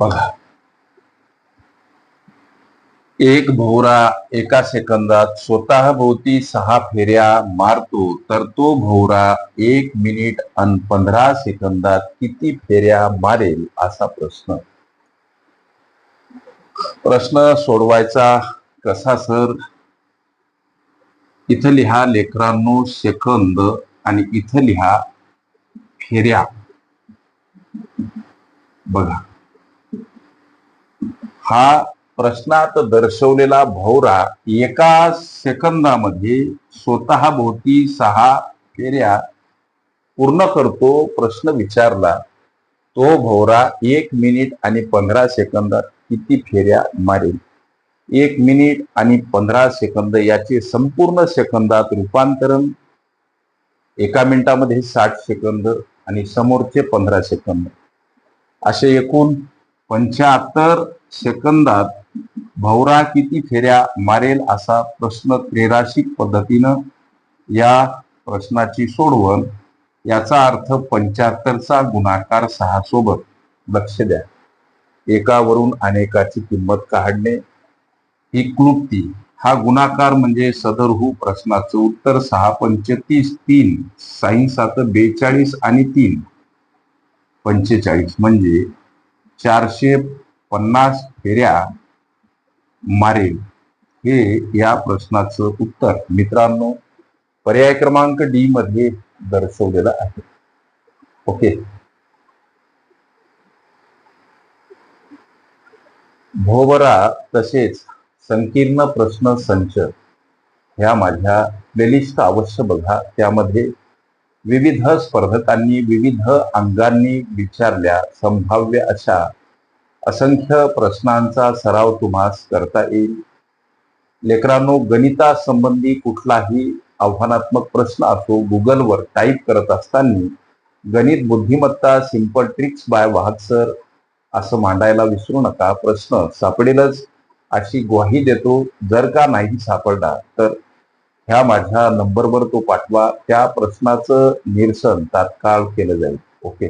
बघा. एक भोवरा एका सेकंदात स्वतः भोवती सहा फेऱ्या मारतो तर तो भोवरा एक मिनिट आणि पंधरा सेकंदात किती फेऱ्या मारेल असा प्रश्न. प्रश्न सोडवायचा कसा सर? इथं लिहा लेकरांनो सेकंद आणि इथं लिहा फेऱ्या. बघा. हा प्रश्नात दर्शवलेला भौरा एका सेकंदामध्ये स्वतः भोवती सहा फेऱ्या पूर्ण करतो प्रश्न विचारला. तो भोवरा एक मिनिट आणि पंधरा सेकंदात किती फेऱ्या मारेल? एक मिनिट आणि पंधरा सेकंद याचे संपूर्ण सेकंदात रूपांतरण एका मिनिटामध्ये साठ सेकंद आणि समोरचे पंधरा सेकंद. असे एकूण पंच्याहत्तर सेकंदात भवरा किती फेऱ्या मारेल असा प्रश्न त्रेराशिक पद्धतीनं या प्रश्नाची सोडवण याचा अर्थ पंच्याहत्तरचा गुणाकार सहा सोबत. लक्ष द्या. एकावरून अनेकाची किंमत काढणे ही क्लुप्ती हा गुणाकार म्हणजे सदरहू प्रश्नाचं उत्तर सहा पंचतीस तीन सायन्साचं बेचाळीस आणि तीन. पंचेचाळीस म्हणजे चारशे पन्नास फेऱ्या मारेल हे या प्रश्नाचं उत्तर मित्रांनो पर्याय क्रमांक डी मध्ये दर्शवलेलं आहे. ओके. भोवरा तसेच संकीर्ण प्रश्न संच ह्या माझ्या प्लेलिस्ट अवश्य बघा. त्यामध्ये विविध स्पर्धकांनी विविध अंगांनी विचारल्या संभाव्य अशा असंख्य प्रश्नांचा सराव तुम्हास करता येईल. लेकरांनो गणितासंबंधी कुठलाही आव्हानात्मक प्रश्न असो गुगलवर टाईप करत असताना गणित बुद्धिमत्ता simple tricks by Wahak sir असं मांडायला विसरू नका. प्रश्न सापडेलच अशी ग्वाही देतो. जर का नाही सापडला तर ह्या माझ्या नंबरवर तो पाठवा. त्या प्रश्नाचं निरसन तात्काळ केलं जाईल. ओके?